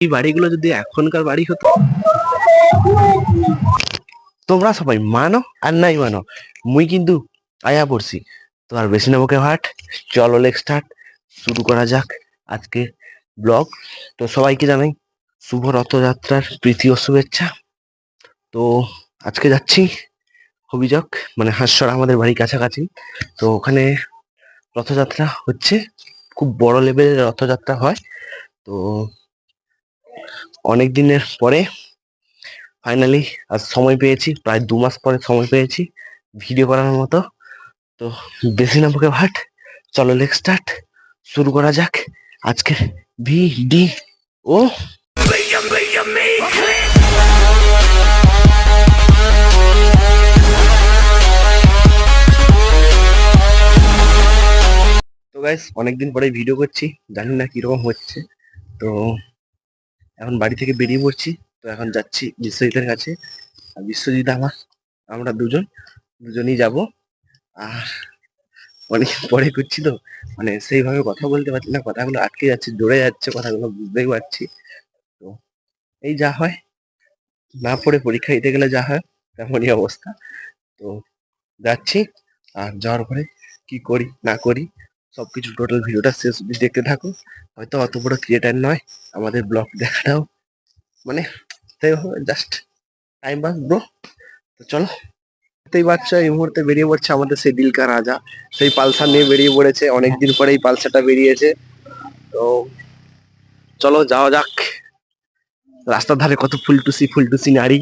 এই বাড়িগুলো যদি এখনকার বাড়ি হতো। তোমরা সবাই মানো আর নাই মানো। মুই কিন্তু আয়া পড়ছি। তো আর বেশি নেব ভাট? চলো লেগ স্টার্ট। শুরু করা যাক আজকে ব্লগ। তো সবাইকে জানাই শুভ রথযাত্রার প্রীতি ও শুভেচ্ছা। তো আজকে যাচ্ছি অভিযোগ মানে হাস্যর আমাদের বাড়ির কাছাকাছি। তো ওখানে রথযাত্রা হচ্ছে। খুব বড় লেভেলের রথযাত্রা হয়। তো অনেক দিনের পরে ফাইনালি আজ সময় পেয়েছি, প্রায় দু মাস পরে সময় পেয়েছি ভিডিও করার মতো। তো বেশি না বকে ভাট, চলো লেগ স্টার্ট শুরু করা যাক আজকের ভিডি ও তো গাইস অনেকদিন পরে ভিডিও করছি, জানি না কীরকম হচ্ছে। তো এখন বাড়ি থেকে বেরিয়ে পড়ছি। তো এখন যাচ্ছি বিশ্বজিতের কাছে। আর বিশ্বজিৎ আমার, আমরা দুজন, দুজনেই যাব। আর অনেক পরে করছি তো। মানে সেইভাবে কথা বলতে পারছি না, কথাগুলো আটকে যাচ্ছে জোরে যাচ্ছে কথাগুলো, বুঝতেই পারছি। তো এই যা হয়, না পড়ে পরীক্ষা দিতে গেলে যা হয়, তেমনই অবস্থা। তো যাচ্ছি, আর যাওয়ার পরে কি করি, না করি সবকিছু টোটাল ভিডিওটা শেষ অবধি দেখতে থাকো। হয়তো অত বড় ক্রিয়েটার নয় আমাদের ব্লগ দেখাটাও। মানে সেইভাবে জাস্ট টাইম পাস ব্রো তো চলো দেখতেই পাচ্ছ এই মুহূর্তে বেরিয়ে পড়ছে আমাদের সেই দিলকা রাজা। সেই পালসার নিয়ে বেরিয়ে পড়েছে অনেকদিন পরে এই পালসারটা বেরিয়েছে। তো চলো যাওয়া যাক। রাস্তার ধারে কত ফুলটুসি ফুলটুসি নারী।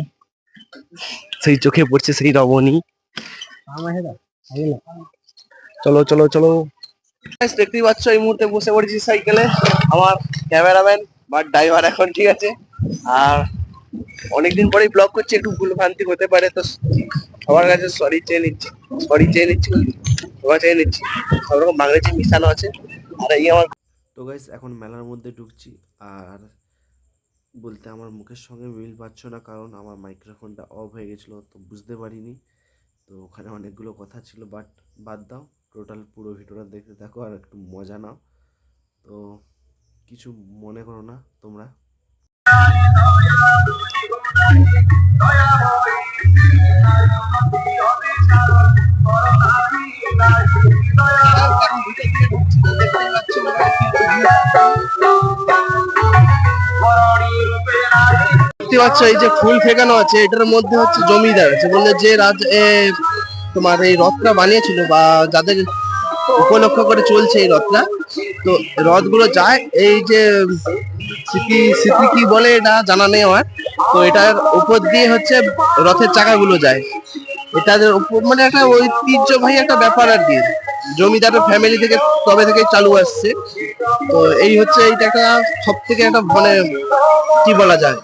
সেই চোখে পড়ছে সেই রমণী। চলো চলো চলো। Guys, দেখতেই পাচ্ছ এই মুহূর্তে বসে পড়েছি সাইকেলে। আমার ক্যামেরাম্যান বা ড্রাইভার এখন, ঠিক আছে? আর অনেকদিন পরেই ব্লগ করছি, একটু ভুল ভ্রান্তি হতে পারে, তো সবার কাছে সরি চেয়ে নিচ্ছি। সরি চেয়ে নিচ্ছি ক্ষমা চেয়ে নিচ্ছি। সব রকম বাংলাদেশি মিশানো আছে, আর এই আমার তো গাইস এখন মেলার মধ্যে ঢুকছি, আর বলতে আমার মুখের সঙ্গে মিল পাচ্ছ না, কারণ আমার মাইক্রোফোনটা অফ হয়ে গেছিল, তো বুঝতে পারিনি। তো ওখানে অনেকগুলো কথা ছিল বাট বাদ দাও। টোটাল পুরো ভিডিওটা দেখতে থাকো আর একটু মজা নাও। তো কিছু মনে করো না তোমরা। দেখতে পাচ্ছ এই যে ফুল ফেকানো আছে, এটার মধ্যে হচ্ছে জমিদার আছে। বললে যে রাজ তোমার এই রথটা বানিয়েছিল বা যাদের উপলক্ষ করে চলছে এই রথটা, তো রথগুলো যায়। এই যে স্মৃতি স্মৃতি কি বলে এটা জানা নেই আমার। তো এটার উপর দিয়ে হচ্ছে রথের চাকাগুলো যায়। এটাদের উপর মানে একটা ঐতিহ্যবাহী একটা ব্যাপার আর কি। জমিদারের ফ্যামিলি থেকে তবে থেকে চালু আসছে। তো এই হচ্ছে এইটা একটা সব থেকে একটা মানে কি বলা যায়?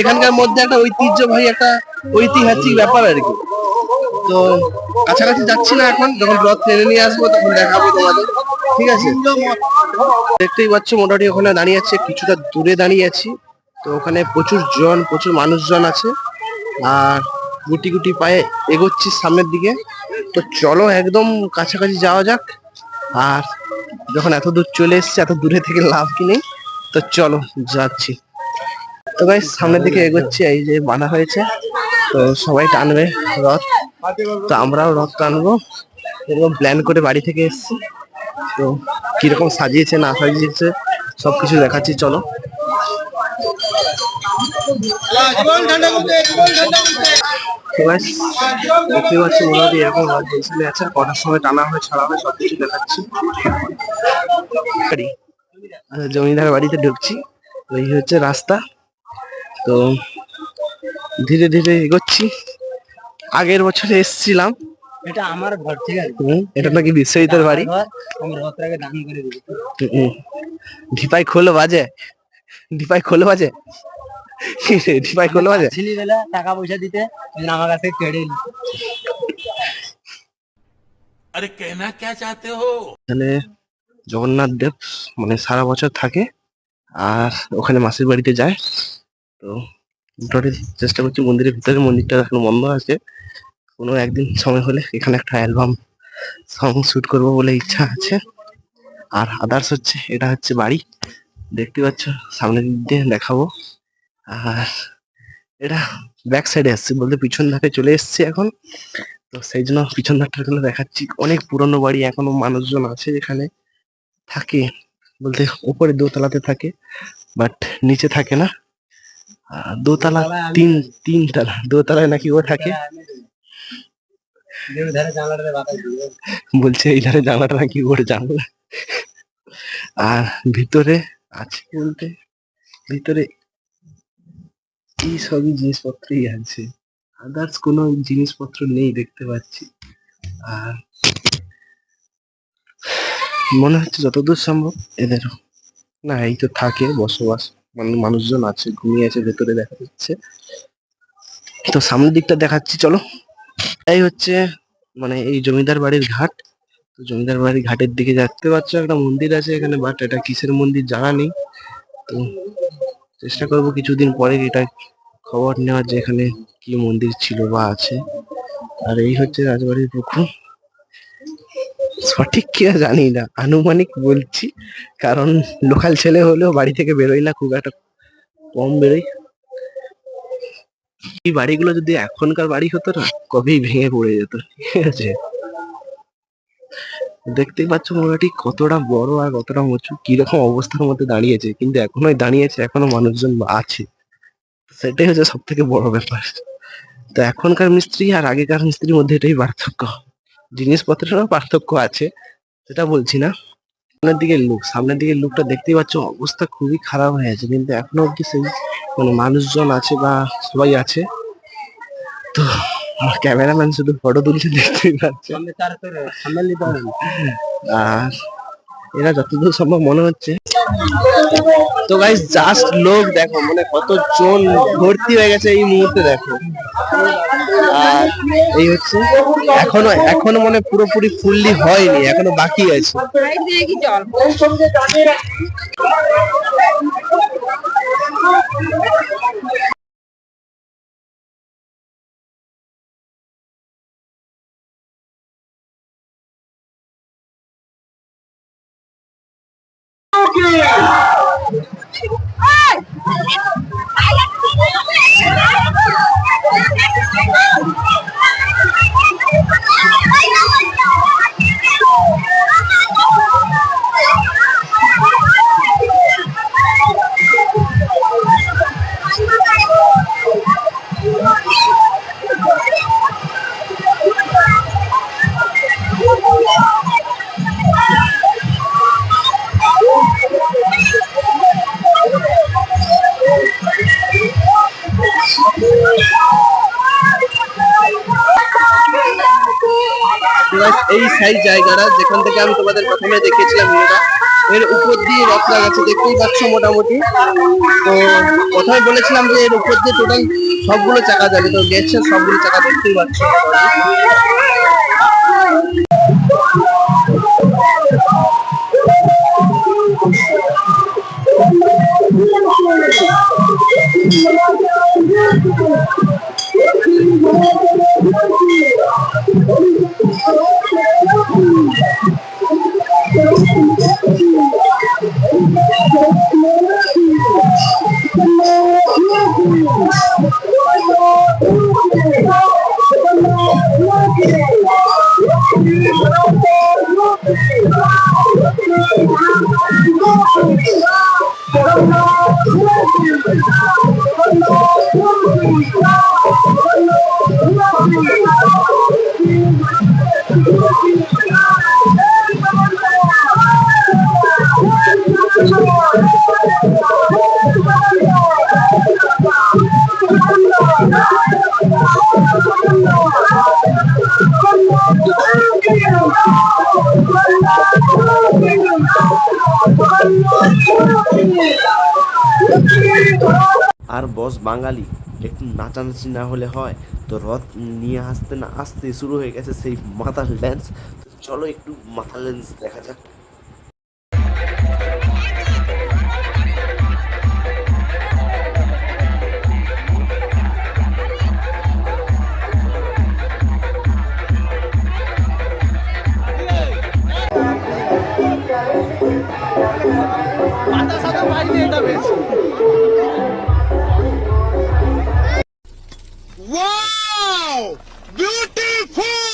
এখানকার মধ্যে একটা ঐতিহ্যবাহী একটা ঐতিহাসিক ব্যাপার আর কি। তো কাছাকাছি যাচ্ছি না এখন। যখন রথ টেনে নিয়ে আসব, তখন দেখাবো তোমাদের। ঠিক আছে? দেখতেই পাচ্ছ মোটামুটি ওখানে দাঁড়িয়ে আছে। কিছুটা দূরে দাঁড়িয়ে আছি। তো ওখানে প্রচুর জন, প্রচুর মানুষজন আছে। আর গুটি গুটি পায়ে এগোচ্ছি সামনের দিকে। তো চলো একদম কাছাকাছি যাওয়া যাক। আর যখন এত দূর চলে এসছে, এত দূরে থেকে লাভ কি নেই। তো চলো যাচ্ছি। তো ভাই সামনের দিকে এগোচ্ছি। এই যে বাঁধা হয়েছে। তো সবাই টানবে রথ। তো আমরাও রথ টানবো। এরকম প্ল্যান করে বাড়ি থেকে এসেছি। তো কীরকম সাজিয়েছে না সাজিয়েছে সবকিছু দেখাচ্ছি চলো। তো guys, দেখতেই পাচ্ছি কটার সময় টানা হবে ছাড়া জমিদার বাড়িতে ঢুকছি এই হচ্ছে রাস্তা। তো ধীরে ধীরে এগোচ্ছি। আগের বছরে এসেছিলাম। এটা আমার ঘর ঠিক আছে এটা নাকি বিশ্বজিতের বাড়ি? আমার রথটাকে দান করে দিব। ঢিপাই খোলো বাজে। ডিপাই খোলো বাজে। ডিপাই খোলো বাজে। ছেলেবেলা টাকা পয়সা দিতে আমার কাছে কেড়ে আরে কেনা কে চাতে হো? মানে জগন্নাথ দেব মানে সারা বছর থাকে আর ওখানে মাসির বাড়িতে যায়। তো মোটামুটি চেষ্টা করছি, মন্দিরের ভিতরে মন্দিরটা এখন বন্ধ আছে। কোনো একদিন সময় হলে এখানে একটা অ্যালবাম সং শুট করব বলে ইচ্ছা আছে। আর আদার্স হচ্ছে, এটা হচ্ছে বাড়ি। দেখতে পাচ্ছ, সামনের দিক দিয়ে দেখাবো। আর এটা ব্যাক সাইডে আসছে বলতে পিছন ধারে চলে এসছে এখন। তো সেই জন্য পিছন ধারটা দেখাচ্ছি। অনেক পুরনো বাড়ি, এখনও মানুষজন আছে এখানে। থাকে, বলতে উপরে দোতলাতে থাকে বাট নিচে থাকে না। দোতলা তিন তিনতলা। দোতলায় নাকি ও থাকে? বলছে এই ধারে জানলাটা নাকি ওর জানলা। আর ভিতরে আছে বলতে ভিতরে এই সবই জিনিসপত্রই আছে। আদার্স কোনো জিনিসপত্র নেই দেখতে পাচ্ছি। আর মনে হচ্ছে যতদূর সম্ভব এদের না এই তো থাকে বসবাস। মানুষজন আছে, ঘুমিয়ে আছে, ভেতরে দেখা যাচ্ছে। তো সামনের দিকটা দেখাচ্ছি, চলো। এই হচ্ছে মানে এই জমিদার বাড়ির ঘাট। তো জমিদার বাড়ির ঘাটের দিকে দেখতে পাচ্ছ, একটা মন্দির আছে এখানে বাট এটা কিসের মন্দির জানা নেই। তো চেষ্টা করব কিছুদিন পরে এটা খবর নেওয়ার যে এখানে কি মন্দির ছিল বা আছে। আর এই হচ্ছে রাজবাড়ির পুকুর। সঠিক কি জানি না। আনুমানিক বলছি, কারণ লোকাল ছেলে হলেও বাড়ি থেকে বেরোই না, খুব একটা কম বেরোই। এই বাড়িগুলো যদি এখনকার বাড়ি হতো না, কবেই ভেঙে পড়ে যেত, ঠিক আছে? দেখতেই পাচ্ছ মোটামুটি কতটা বড় আর কতটা উঁচু, কীরকম অবস্থার মধ্যে দাঁড়িয়েছে, কিন্তু এখনোই দাঁড়িয়েছে এখনও মানুষজন আছে। সেটাই হচ্ছে সব থেকে বড় ব্যাপার। তো এখনকার মিস্ত্রি আর আগেকার মিস্ত্রির মধ্যে এটাই পার্থক্য। জিনিসপত্রেরও পার্থক্য আছে সেটা বলছি না। সামনের দিকে লুক সামনের দিকে লুকটা দেখতেই পাচ্ছ অবস্থা খুবই খারাপ হয়ে আছে কিন্তু এখনও অব্দি সেই মানে মানুষজন আছে বা সবাই আছে তো আমার ক্যামেরাম্যান শুধু ফটো তুলছে দেখতেই পাচ্ছে। আর এরা যতদূর সম্ভব মনে হচ্ছে। তো গাইস জাস্ট লোক দেখো মানে কতজন ভর্তি হয়ে গেছে এই মুহূর্তে, দেখো। আর এই হচ্ছে, এখনও এখনও মানে পুরোপুরি ফুললি হয়নি, এখনও বাকি আছে। তো এই সাইড জায়গাটা যেখান থেকে আমি তোমাদের প্রথমে দেখিয়েছিলাম ভিডিওটা এর উপর দিয়ে রথটা গেছে দেখতেই পাচ্ছ মোটামুটি। তো প্রথমে বলেছিলাম যে এর উপর দিয়ে টোটাল সবগুলো চাকা যাবে, তো গেছে সবগুলো চাকা দেখতেই পাচ্ছ আর বস বাঙালি। একটু নাচানাচি না হলে হয়। তো রথ নিয়ে আসতে না আসতে শুরু হয়ে গেছে সেই মাথার লেন্স। চলো একটু মাথার লেন্স দেখা যাক। মাথা সাদা পায়ে Beautiful!